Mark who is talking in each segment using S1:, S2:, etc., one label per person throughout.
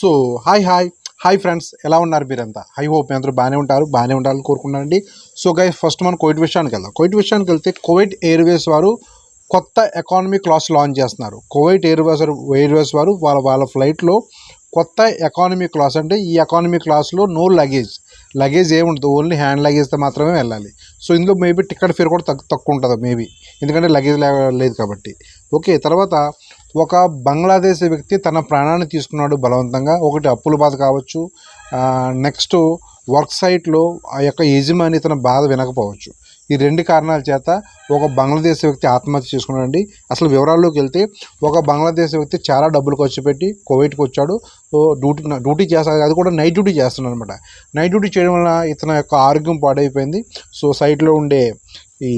S1: So hi hi. Hi friends ఎలా ఉన్నారు మీరంతా? హై హోప్ మీ అందరూ బాగానే ఉంటారు బాగానే ఉండాలని కోరుకున్నానండి సో గై ఫస్ట్ మనం కోవిడ్ విషయానికి వెళ్దాం. కోవిడ్ విషయానికి వెళ్తే కోవిడ్ ఎయిర్వేస్ వారు కొత్త ఎకానమీ క్లాస్ లాంచ్ చేస్తున్నారు. కోవిడ్ ఎయిర్వేస్ ఎయిర్వేస్ వారు వాళ్ళ వాళ్ళ ఫ్లైట్లో కొత్త ఎకానమీ క్లాస్ అంటే ఈ ఎకానమీ క్లాస్లో నో లగేజ్ లగేజ్ ఏముండదు ఓన్లీ హ్యాండ్ లగేజ్తో మాత్రమే వెళ్ళాలి. సో ఇందులో మేబీ టికెట్ ఫేర్ కూడా తక్కువ ఉంటుంది మేబీ ఎందుకంటే లగేజ్ లేదు కాబట్టి. ఓకే తర్వాత ఒక బంగ్లాదేశ్ వ్యక్తి తన ప్రాణాన్ని తీసుకున్నాడు బలవంతంగా. ఒకటి అప్పుల బాధ కావచ్చు నెక్స్ట్ వర్క్ సైట్లో ఆ యొక్క యజమాని తన బాధ వినకపోవచ్చు. ఈ రెండు కారణాల చేత ఒక బంగ్లాదేశ్ వ్యక్తి ఆత్మహత్య చేసుకున్నాడండి. అసలు వివరాల్లోకి వెళ్తే ఒక బంగ్లాదేశ్ వ్యక్తి చాలా డబ్బులు ఖర్చు పెట్టి కోవిడ్కి వచ్చాడు. డ్యూటీ డ్యూటీ చేస్తాడు అది కూడా నైట్ డ్యూటీ చేస్తున్నాడు అనమాట నైట్ డ్యూటీ చేయడం వల్ల ఇతని యొక్క ఆరోగ్యం పాడైపోయింది. సో సైట్లో ఉండే ఈ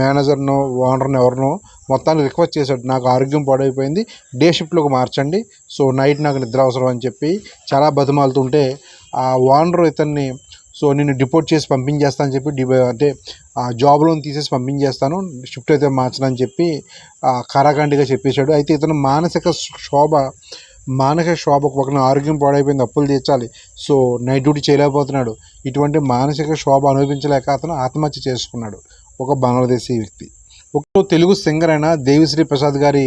S1: మేనేజర్నో ఓనర్నో ఎవరినో మొత్తాన్ని రిక్వెస్ట్ చేశాడు. నాకు ఆరోగ్యం పాడైపోయింది. డే షిఫ్ట్లోకి మార్చండి. సో నైట్ నాకు నిద్ర అవసరం అని చెప్పి చాలా బతిమాలుతుంటే ఆ ఓనర్ ఇతన్ని సో నేను డిపోర్ట్ చేసి పంపించేస్తా అని చెప్పి డి అంటే ఆ జాబ్లో తీసేసి పంపించేస్తాను. షిఫ్ట్ అయితే మార్చనని చెప్పి కారాకాండిగా కారాఖండిగా చెప్పేశాడు. అయితే ఇతను మానసిక శోభ మానసిక శోభకు ఒక ఆరోగ్యం పాడైపోయింది. అప్పులు తీర్చాలి. సో నైట్ డ్యూటీ చేయలేకపోతున్నాడు. ఇటువంటి మానసిక శోభ అనుభవించలేక అతను ఆత్మహత్య చేసుకున్నాడు. ఒక బంగ్లాదేశీ వ్యక్తి. ఒకటో తెలుగు సింగర్ అయిన దేవిశ్రీ ప్రసాద్ గారి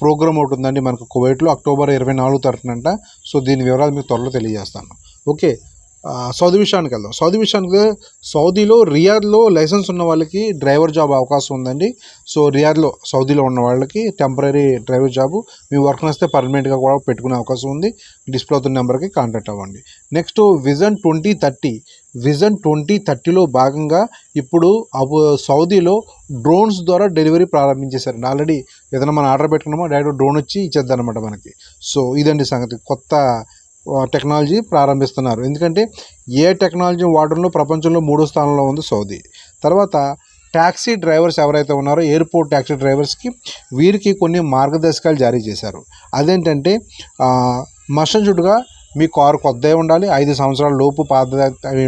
S1: ప్రోగ్రామ్ ఒకటి ఉందండి మనకు కువైట్లో అక్టోబర్ ఇరవై నాలుగు తరఫునంట. సో దీని వివరాలు మీకు త్వరలో తెలియజేస్తాను. ఓకే సౌదీ విషయానికి వెళ్దాం. సౌదీ విషయానికి సౌదీలో రియాద్లో లైసెన్స్ ఉన్న వాళ్ళకి డ్రైవర్ జాబ్ అవకాశం ఉందండి. సో రియాద్లో సౌదీలో ఉన్న వాళ్ళకి టెంపరీ డ్రైవర్ జాబ్ మీ వర్క్ నస్తే పర్మనెంట్గా కూడా పెట్టుకునే అవకాశం ఉంది. డిస్ప్లే అవుతున్న నెంబర్కి కాంటాక్ట్ అవ్వండి. Next vision twenty thirty. Vision twenty థర్టీలో భాగంగా ఇప్పుడు అబు సౌదీలో డ్రోన్స్ ద్వారా డెలివరీ ప్రారంభించేశారు ఆల్రెడీ ఏదైనా మనం ఆర్డర్ పెట్టుకున్నామో? డైరెక్ట్ డ్రోన్ వచ్చి ఇచ్చేద్దనమాట మనకి. సో ఇదండి సంగతి. కొత్త టెక్నాలజీ ప్రారంభిస్తున్నారు. ఎందుకంటే ఏ టెక్నాలజీ వాడడంలో ప్రపంచంలో మూడో స్థానంలో ఉంది సౌదీ. తర్వాత ట్యాక్సీ డ్రైవర్స్ ఎవరైతే ఉన్నారో ఎయిర్పోర్ట్ ట్యాక్సీ డ్రైవర్స్కి వీరికి కొన్ని మార్గదర్శకాలు జారీ చేశారు. అదేంటంటే మస్టన్షుడ్గా మీ కారు కొద్దే ఉండాలి ఐదు సంవత్సరాల లోపు పాత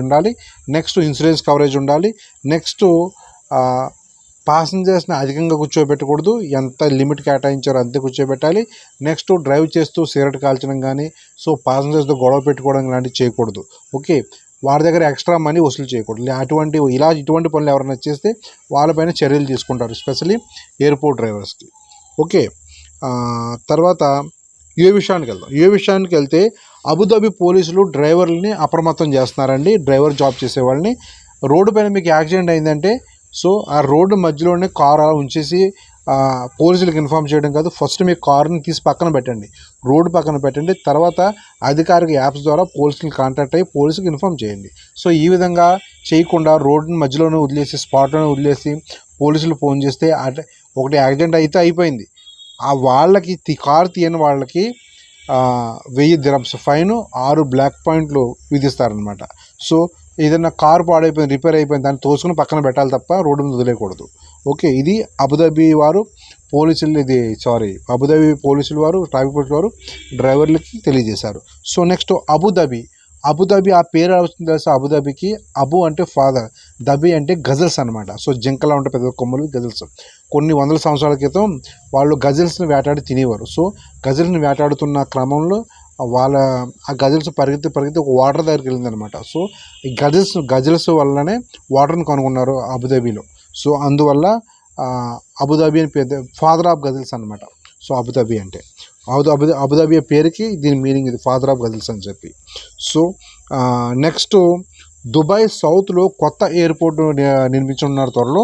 S1: ఉండాలి నెక్స్ట్ ఇన్సూరెన్స్ కవరేజ్ ఉండాలి నెక్స్ట్ పాసింజర్స్ని అధికంగా కూర్చోబెట్టకూడదు. ఎంత లిమిట్ కేటాయించారో అంతే కూర్చోబెట్టాలి. నెక్స్ట్ డ్రైవ్ చేస్తూ సిగరెట్ కాల్చడం కానీ సో పాసింజర్స్తో గొడవ పెట్టుకోవడం లాంటివి చేయకూడదు. ఓకే? వారి దగ్గర ఎక్స్ట్రా మనీ వసూలు చేయకూడదు. అటువంటి ఇలా ఇటువంటి పనులు ఎవరైనా చేస్తే వాళ్ళపైన చర్యలు తీసుకుంటారు స్పెషల్లీ ఎయిర్పోర్ట్ డ్రైవర్స్కి. ఓకే? తర్వాత ఏ విషయానికి వెళ్దాం. ఏ విషయానికి వెళ్తే అబుదాబి పోలీసులు డ్రైవర్లని అప్రమత్తం చేస్తున్నారండి. డ్రైవర్ జాబ్ చేసే వాళ్ళని రోడ్డు పైన మీకు యాక్సిడెంట్ అయిందంటే సో ఆ రోడ్డు మధ్యలోనే కార్ అలా ఉంచేసి పోలీసులకు ఇన్ఫామ్ చేయడం కాదు ఫస్ట్ మీ కార్ని తీసి పక్కన పెట్టండి. రోడ్డు పక్కన పెట్టండి తర్వాత అధికారిక యాప్స్ ద్వారా పోలీసులు కాంటాక్ట్ అయ్యి పోలీసులకు ఇన్ఫామ్ చేయండి. సో ఈ విధంగా చేయకుండా రోడ్డుని మధ్యలోనే వదిలేసి స్పాట్లోనే వదిలేసి పోలీసులు ఫోన్ చేస్తే అట ఒకటి యాక్సిడెంట్ అయితే అయిపోయింది. ఆ వాళ్ళకి కారు తీయని వాళ్ళకి వెయ్యి దిరమ్స్ ఫైన్ ఆరు బ్లాక్ పాయింట్లు విధిస్తారనమాట సో ఏదైనా కారు పాడైపోయింది రిపేర్ అయిపోయింది దాన్ని తోసుకుని పక్కన పెట్టాలి తప్ప రోడ్డు మీద వదిలేయకూడదు. ఓకే ఇది అబుదాబి వారు పోలీసులు ఇది సారీ అబుదాబి పోలీసులు వారు ట్రాఫిక్ పోలీసు వారు డ్రైవర్లకి తెలియజేశారు. So next Abu Dhabi. అబుదాబి ఆ పేరు వస్తుంది తెలుసా? అబుదాబికి అబు అంటే ఫాదర్ దబి అంటే గజల్స్ అనమాట సో జింకలా ఉంటే పెద్ద కొమ్మలు గజల్స్. కొన్ని వందల సంవత్సరాల క్రితం వాళ్ళు గజల్స్ని వేటాడి తినేవారు. సో గజల్ని వేటాడుతున్న క్రమంలో వాళ్ళ ఆ గజల్స్ పరిగెత్తి పరిగెత్తి ఒక వాటర్ దగ్గరికి వెళ్ళిందనమాట. సో ఈ గజల్స్ గజల్స్ వల్లనే వాటర్ని కనుగొన్నారు అబుదాబీలో. సో అందువల్ల అబుదాబీ అబుదాబి అని పేరు ఫాదర్ ఆఫ్ గజల్స్ అనమాట సో అబుదాబీ అంటే. అబు అబు అబుదాబి పేరుకి దీని మీనింగ్ ఇది ఫాదర్ ఆఫ్ గజల్స్ అని చెప్పి. సో నెక్స్ట్ దుబాయ్ సౌత్లో కొత్త ఎయిర్పోర్ట్ నిర్మించనున్నారు త్వరలో.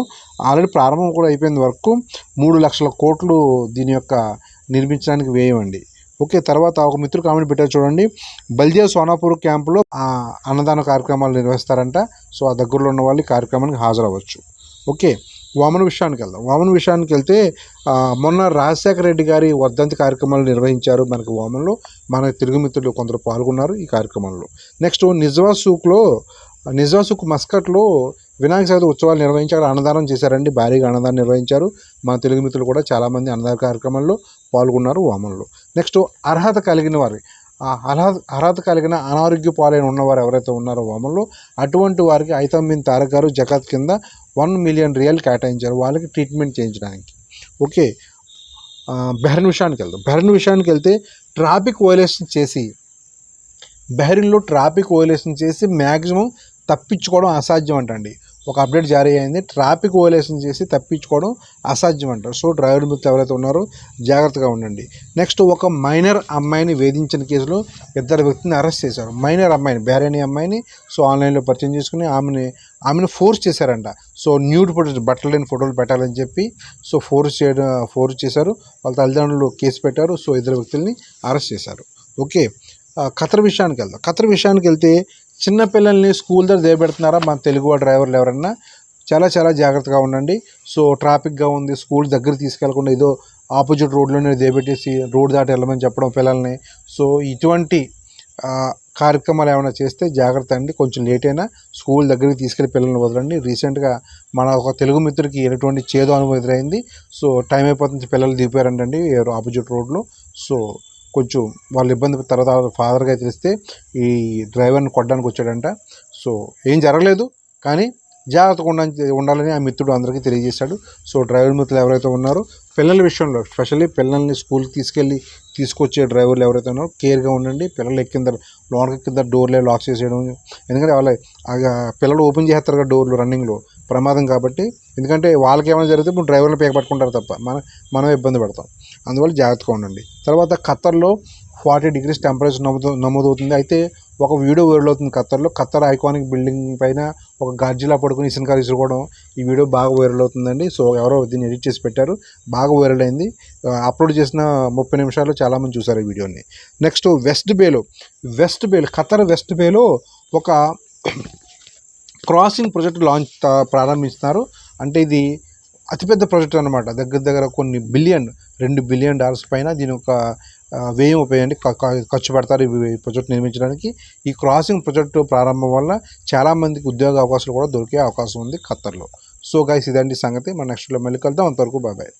S1: ఆల్రెడీ ప్రారంభం కూడా అయిపోయింది వరకు మూడు లక్షల కోట్లు దీని యొక్క నిర్మించడానికి వేయమండి ఓకే తర్వాత ఒక మిత్రుడు కామెంట్ పెట్టారు చూడండి. బల్దియా సోనాపూర్ క్యాంపులో అన్నదాన కార్యక్రమాలు నిర్వహిస్తారంట. సో ఆ దగ్గరలో ఉన్న వాళ్ళు కార్యక్రమానికి హాజరవ్వచ్చు. ఓకే వామన విషయానికి వెళ్దాం. వామన విషయానికి వెళ్తే మొన్న రాజశేఖర రెడ్డి గారి వర్ధంతి కార్యక్రమాలు నిర్వహించారు మనకు వామన్లో. మన తెలుగు మిత్రులు కొందరు పాల్గొన్నారు ఈ కార్యక్రమంలో. నెక్స్ట్ నిజవా సూక్లో నిజాసుకు మస్కట్లో వినాయక చవితి ఉత్సవాలు నిర్వహించి అక్కడ అన్నదానం చేశారండి. భారీగా అన్నదానం నిర్వహించారు. మా తెలుగు మిత్రులు కూడా చాలామంది అన్నదాన కార్యక్రమంలో పాల్గొన్నారు వామన్లో. నెక్స్ట్ అర్హత కలిగిన వారి ఆ అర్హత అర్హత కలిగిన అనారోగ్య పాలైన ఉన్నవారు ఎవరైతే ఉన్నారో వామన్లో అటువంటి వారికి ఐతమ్మిన్ తారక్ గారు జకాత్ కింద వన్ మిలియన్ రియల్ కేటాయించారు. వాళ్ళకి ట్రీట్మెంట్ చేయించడానికి. ఓకే. బెహరిన్ విషయానికి వెళ్దాం. బెహరిన్ విషయానికి వెళ్తే ట్రాఫిక్ వైలేషన్ చేసి బెహరిన్లో ట్రాఫిక్ ఓలేషన్ చేసి మ్యాక్సిమం తప్పించుకోవడం అసాధ్యం అంటండి ఒక అప్డేట్ జారీ అయింది. ట్రాఫిక్ ఓలేషన్ చేసి తప్పించుకోవడం అసాధ్యం అంటారు సో డ్రైవర్ మిత్రులు ఎవరైతే ఉన్నారో జాగ్రత్తగా ఉండండి. నెక్స్ట్ ఒక మైనర్ అమ్మాయిని వేధించిన కేసులో ఇద్దరు వ్యక్తిని అరెస్ట్ చేశారు. మైనర్ అమ్మాయిని బేరేని అమ్మాయిని సో ఆన్లైన్లో పరిచయం చేసుకుని ఆమెని ఆమెను ఫోర్స్ చేశారంట. సో న్యూడ్ ఫోటోస్ బట్టలు లేని ఫోటోలు పెట్టాలని చెప్పి సో ఫోర్స్ చేయడం ఫోర్స్ చేశారు. వాళ్ళ తల్లిదండ్రులు కేసు పెట్టారు. సో ఇద్దరు వ్యక్తుల్ని అరెస్ట్ చేశారు. ఓకే. ఖతర్ విషయానికి వెళ్దాం. ఖతర్ విషయానికి వెళ్తే చిన్నపిల్లల్ని స్కూల్ దగ్గర దిగబెడుతున్నారా మన తెలుగు డ్రైవర్లు ఎవరన్నా? చాలా చాలా జాగ్రత్తగా ఉండండి. సో ట్రాఫిక్గా ఉంది. స్కూల్ దగ్గర తీసుకెళ్ళకుండా ఏదో ఆపోజిట్ రోడ్లోనే దేబెట్టేసి రోడ్ దాటి వెళ్ళమని చెప్పడం పిల్లల్ని. సో ఇటువంటి కార్యక్రమాలు ఏమైనా చేస్తే జాగ్రత్త అండి. కొంచెం లేట్ అయినా స్కూల్ దగ్గరికి తీసుకెళ్ళి పిల్లల్ని వదలండి. రీసెంట్గా మన ఒక తెలుగు మిత్రుడికి ఎటువంటి చేదు అనుభవం ఎదురైంది. సో టైం అయిపోతుంది. పిల్లలు దిగిపోయారంటండి. ఆపోజిట్ రోడ్లో. సో కొంచెం వాళ్ళు ఇబ్బంది తర్వాత ఫాదర్గా తెలిస్తే ఈ డ్రైవర్ని కొట్టడానికి వచ్చాడంట. సో ఏం జరగలేదు. కానీ జాగ్రత్తగా ఉండ ఉండాలని ఆ మిత్రుడు అందరికీ తెలియజేశాడు. సో డ్రైవర్ మిత్రులు ఎవరైతే ఉన్నారో పిల్లల విషయంలో స్పెషల్లీ పిల్లల్ని స్కూల్కి తీసుకెళ్ళి తీసుకొచ్చే డ్రైవర్లు ఎవరైతే ఉన్నారో కేర్గా ఉండండి. పిల్లలు ఎక్కింద లోనకి కింద డోర్లే లాక్ చేసేయడం. ఎందుకంటే వాళ్ళ పిల్లలు ఓపెన్ చేస్తారు కదా డోర్లు రన్నింగ్లో ప్రమాదం కాబట్టి. ఎందుకంటే వాళ్ళకి ఏమైనా జరిగితే ఇప్పుడు డ్రైవర్లు పీక పట్టుకుంటారు తప్ప. మన మనం ఇబ్బంది పడతాం. అందువల్ల జాగ్రత్తగా ఉండండి. తర్వాత ఖత్తర్లో ఫార్టీ డిగ్రీస్ టెంపరేచర్ నమోదు నమోదవుతుంది. అయితే ఒక వీడియో వైరల్ అవుతుంది ఖత్తర్లో. ఖత్తర్ ఐకానిక్ బిల్డింగ్ పైన ఒక గర్జిలా పడుకుని ఇసునకాలు ఇసుకోవడం ఈ వీడియో బాగా వైరల్ అవుతుందండి. సో ఎవరో దీన్ని ఎడిట్ చేసి పెట్టారు. బాగా వైరల్ అయింది. అప్లోడ్ చేసిన ముప్పై నిమిషాల్లో చాలామంది చూసారు ఈ వీడియోని. నెక్స్ట్ వెస్ట్ బేలో వెస్ట్ బేలో ఖత్తర్ వెస్ట్ బేలో ఒక క్రాసింగ్ ప్రాజెక్ట్ లాంచ్ ప్రారంభిస్తున్నారు. అంటే ఇది అతిపెద్ద ప్రాజెక్ట్ అనమాట దగ్గర దగ్గర కొన్ని బిలియన్ రెండు బిలియన్ డాలర్స్ పైన దీని ఒక వ్యయం ఉపయోగించి ఖర్చు పెడతారు ఈ ప్రాజెక్ట్ నిర్మించడానికి. ఈ క్రాసింగ్ ప్రాజెక్టు ప్రారంభం వల్ల చాలామందికి ఉద్యోగ అవకాశాలు కూడా దొరికే అవకాశం ఉంది ఖత్తర్లో. సో గైస్ ఇదండి సంగతి. మన నెక్స్ట్లో మళ్ళీ కలుద్దాం. అంతవరకు బాబాయ్